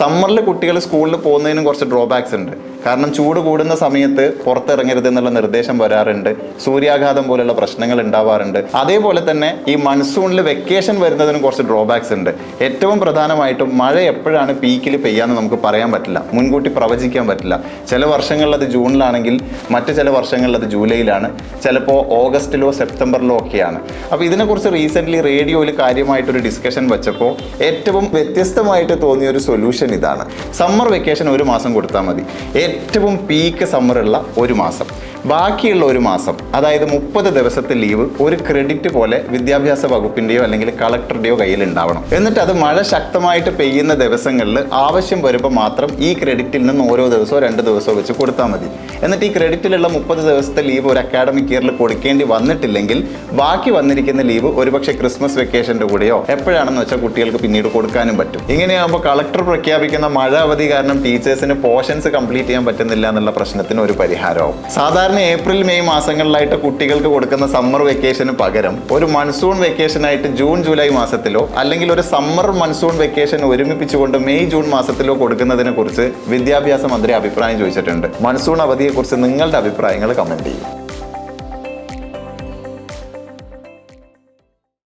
സമ്മറിൽ കുട്ടികൾ സ്കൂളിൽ പോകുന്നതിനും കുറച്ച് ഡ്രോബാക്സ് ഉണ്ട്. കാരണം ചൂട് കൂടുന്ന സമയത്ത് പുറത്തിറങ്ങരുത് എന്നുള്ള നിർദ്ദേശം വരാറുണ്ട്. സൂര്യാഘാതം പോലുള്ള പ്രശ്നങ്ങൾ ഉണ്ടാവാറുണ്ട്. അതേപോലെ തന്നെ ഈ മൺസൂണിൽ വെക്കേഷൻ വരുന്നതിനും കുറച്ച് ഡ്രോബാക്സ് ഉണ്ട്. ഏറ്റവും പ്രധാനമായിട്ടും മഴ എപ്പോഴാണ് പീക്കിൽ പെയ്യാന്ന് നമുക്ക് പറയാൻ പറ്റില്ല. മുൻകൂട്ടി പ്രവചിക്കാൻ പറ്റില്ല. ചില വർഷങ്ങളിൽ അത് ജൂണിലാണെങ്കിൽ മറ്റു ചില വർഷങ്ങളിൽ അത് ജൂലൈയിലാണ്. ചിലപ്പോൾ ഓഗസ്റ്റിലോ സെപ്റ്റംബറിലോ ഒക്കെയാണ്. അപ്പോൾ ഇതിനെക്കുറിച്ച് റീസെന്റ്ലി റേഡിയോയിൽ കാര്യമായിട്ടൊരു ഡിസ്കഷൻ വെച്ചപ്പോൾ ഏറ്റവും വ്യത്യസ്തമായിട്ട് തോന്നിയ ഒരു സൊല്യൂഷൻ ഇതാണ്. സമ്മർ വെക്കേഷൻ ഒരു മാസം കൊടുത്താൽ മതി. ഏറ്റവും പീക്ക് സമ്മറുള്ള ഒരു മാസം. ബാക്കിയുള്ള ഒരു മാസം അതായത് മുപ്പത് ദിവസത്തെ ലീവ് ഒരു ക്രെഡിറ്റ് പോലെ വിദ്യാഭ്യാസ വകുപ്പിന്റെയോ അല്ലെങ്കിൽ കളക്ടറുടെയോ കയ്യിൽ ഉണ്ടാവണം. എന്നിട്ട് അത് മഴ ശക്തമായിട്ട് പെയ്യുന്ന ദിവസങ്ങളിൽ ആവശ്യം വരുമ്പോൾ മാത്രം ഈ ക്രെഡിറ്റിൽ നിന്ന് ഓരോ ദിവസമോ രണ്ട് ദിവസമോ വെച്ച് കൊടുത്താൽ മതി. എന്നിട്ട് ഈ ക്രെഡിറ്റിലുള്ള മുപ്പത് ദിവസത്തെ ലീവ് ഒരു അക്കാഡമിക് ഇയറിൽ കൊടുക്കേണ്ടി വന്നിട്ടില്ലെങ്കിൽ ബാക്കി വന്നിരിക്കുന്ന ലീവ് ഒരുപക്ഷെ ക്രിസ്മസ് വെക്കേഷന്റെ കൂടെയോ എപ്പോഴാണെന്ന് വെച്ചാൽ കുട്ടികൾക്ക് പിന്നീട് കൊടുക്കാനും പറ്റും. ഇങ്ങനെയാകുമ്പോൾ കളക്ടർ പ്രഖ്യാപിക്കുന്ന മഴ അവധി കാരണം ടീച്ചേഴ്സിന് പോർഷൻസ് കംപ്ലീറ്റ് ചെയ്യാൻ പറ്റുന്നില്ല എന്നുള്ള പ്രശ്നത്തിന് ഒരു പരിഹാരമാവും സാധാരണ ഏപ്രിൽ മെയ് മാസങ്ങളിലായിട്ട് കുട്ടികൾക്ക് കൊടുക്കുന്ന സമ്മർ വെക്കേഷന് പകരം ഒരു മൺസൂൺ വെക്കേഷനായിട്ട് ജൂൺ ജൂലൈ മാസത്തിലോ അല്ലെങ്കിൽ ഒരു സമ്മർ മൺസൂൺ വെക്കേഷൻ ഒരുമിപ്പിച്ചുകൊണ്ട് മെയ് ജൂൺ മാസത്തിലോ കൊടുക്കുന്നതിനെ കുറിച്ച് വിദ്യാഭ്യാസ മന്ത്രി അഭിപ്രായം ചോദിച്ചിട്ടുണ്ട്. മൺസൂൺ അവധിയെക്കുറിച്ച് നിങ്ങളുടെ അഭിപ്രായങ്ങൾ കമന്റ് ചെയ്യും.